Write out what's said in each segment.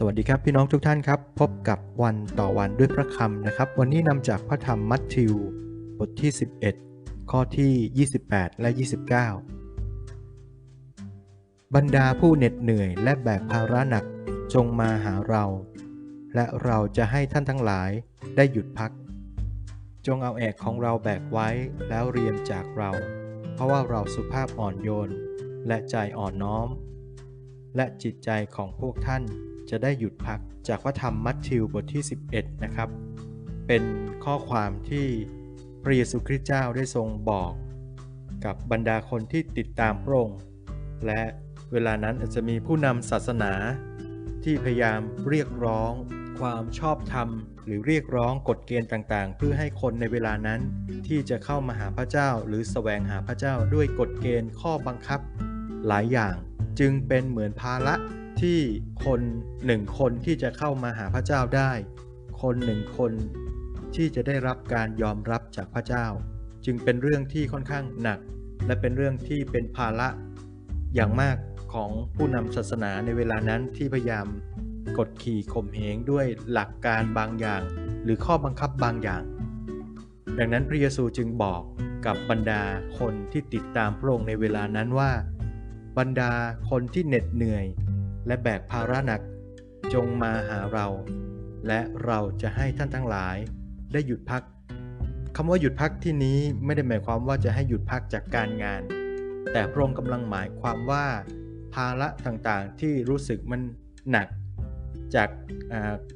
สวัสดีครับพี่น้องทุกท่านครับ พบกับวันต่อวันด้วยพระคำนะครับ วันนี้นำจากพระธรรมมัทธิว บทที่ 11 ข้อที่ 28 และ 29 บรรดาผู้เหน็ดเหนื่อยและแบกภาระหนักจงมาหาเรา และเราจะให้ท่านทั้งหลายได้หยุดพัก จงเอาแอกของเราแบกไว้แล้วเรียนจากเรา เพราะว่าเราสุภาพอ่อนโยน และใจอ่อนน้อม และจิตใจของพวกท่าน จะได้หยุดพักจากพระธรรมมัทธิวบทที่ 11 นะครับ เป็นข้อความที่พระเยซูคริสต์เจ้าได้ทรงบอกกับบรรดาคนที่ติดตามพระองค์ และเวลานั้นอาจจะมีผู้นำศาสนาที่พยายามเรียกร้อง ความชอบธรรม หรือเรียกร้องกฎเกณฑ์ต่างๆ เพื่อให้คนในเวลานั้นที่จะเข้ามาหาพระเจ้า หรือแสวงหาพระเจ้าด้วยกฎเกณฑ์ข้อบังคับ หลายอย่างจึงเป็นเหมือนภาระ ที่คนหนึ่งคนที่จะเข้ามาหาพระเจ้าได้ คนหนึ่งคนที่จะได้รับการยอมรับจากพระเจ้า จึงเป็นเรื่องที่ค่อนข้างหนัก และเป็นเรื่องที่เป็นภาระอย่างมากของผู้นำศาสนาในเวลานั้นที่พยายามกดขี่ข่มเหงด้วยหลักการบางอย่าง หรือข้อบังคับบางอย่าง ดังนั้นพระเยซูจึงบอกกับบรรดาคนที่ติดตามพระองค์ในเวลานั้นว่า บรรดาคนที่เหน็ดเหนื่อย และแบกภาระหนัก จงมาหาเรา และเราจะให้ท่านทั้งหลาย ได้หยุดพักคำว่าหยุดพักที่นี้ไม่ได้หมายความว่าจะให้หยุดพักจากการงาน แต่พระองค์กำลังหมายความว่า ภาระต่างๆที่รู้สึกมันหนัก จาก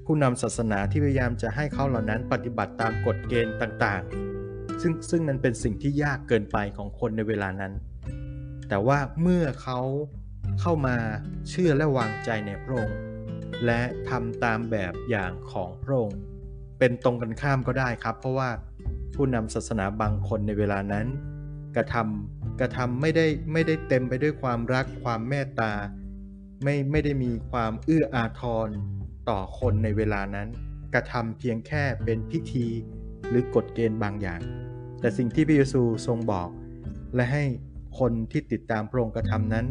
ผู้นำศาสนาที่พยายามจะให้เขาเหล่านั้นปฏิบัติตามกฎเกณฑ์ต่างๆ ซึ่งซึ่งนั้นเป็นสิ่งที่ยากเกินไปของคนในเวลานั้น แต่ว่าเมื่อเขา เข้ามาเชื่อและวางใจในพระองค์ และทำตามแบบอย่างของพระองค์ เป็นตรงกันข้ามก็ได้ครับ เพราะว่าผู้นำศาสนาบางคนในเวลานั้น กระทำกระทำไม่ได้ไม่ได้เต็มไปด้วยความรักความเมตตา ไม่ไม่ได้มีความเอื้ออาทรต่อคนในเวลานั้น กระทำเพียงแค่เป็นพิธีหรือกฎเกณฑ์บางอย่าง แต่สิ่งที่พระเยซูทรงบอก และให้คนที่ติดตามพระองค์กระทำนั้น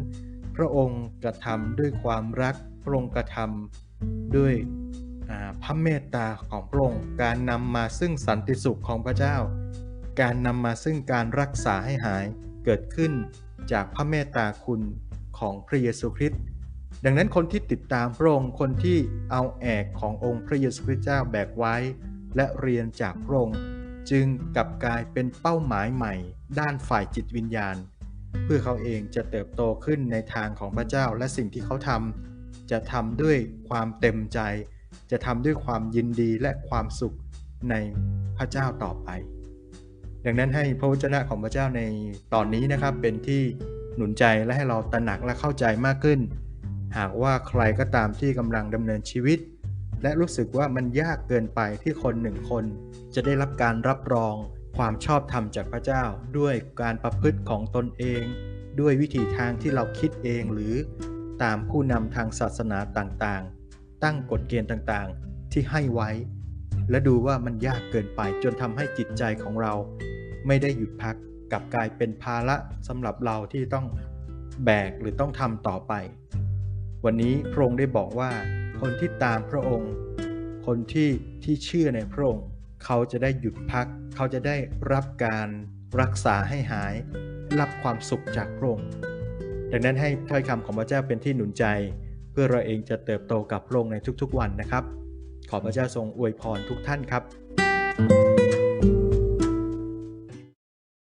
พระองค์กระทำด้วยความรักพระองค์กระทำด้วยพระเมตตาของพระองค์การนำมาซึ่งสันติสุขของพระเจ้า การนำมาซึ่งการรักษาให้หายเกิดขึ้นจากพระเมตตาคุณของพระเยซูคริสต์ดังนั้นคนที่ติดตามพระองค์คนที่เอาแอกขององค์พระเยซูคริสต์เจ้าแบกไว้ และเรียนจากพระองค์จึงกลับกลายเป็นเป้าหมายใหม่ ด้านฝ่ายจิตวิญญาณ เพื่อเขาเองจะเติบโตขึ้นในทางของพระเจ้าและสิ่งที่เขาทำจะทำด้วยความเต็มใจ จะทำด้วยความยินดีและความสุขในพระเจ้าต่อไป ดังนั้นให้พระวจนะของพระเจ้าในตอนนี้นะครับเป็นที่หนุนใจและให้เราตระหนักและเข้าใจมากขึ้น หากว่าใครก็ตามที่กำลังดำเนินชีวิต และรู้สึกว่ามันยากเกินไปที่คนหนึ่งคน จะได้รับการรับรอง ความชอบธรรมจากพระเจ้า ด้วยการประพฤติของตนเอง ด้วยวิธีทางที่เราคิดเองหรือตามผู้นำทางศาสนาต่างๆ ตั้งกฎเกณฑ์ต่างๆ ที่ให้ไว้ และดูว่ามันยากเกินไปจนทำให้จิตใจของเรา ไม่ได้หยุดพักกลับกลายเป็นภาระสำหรับเราที่ต้องแบกหรือต้องทำต่อไป วันนี้พระองค์ได้บอกว่า คนที่ตามพระองค์ คนที่ที่เชื่อในพระองค์ เขาจะได้หยุดพัก เขาจะได้รับการรักษาให้หาย รับความสุขจากพระองค์ดังนั้นให้ถ้อยคำของพระเจ้าเป็นที่หนุนใจ เพื่อเราเองจะเติบโตกับพระองค์ในทุกๆวันนะครับ ขอพระเจ้าทรงอวยพรทุกท่านครับ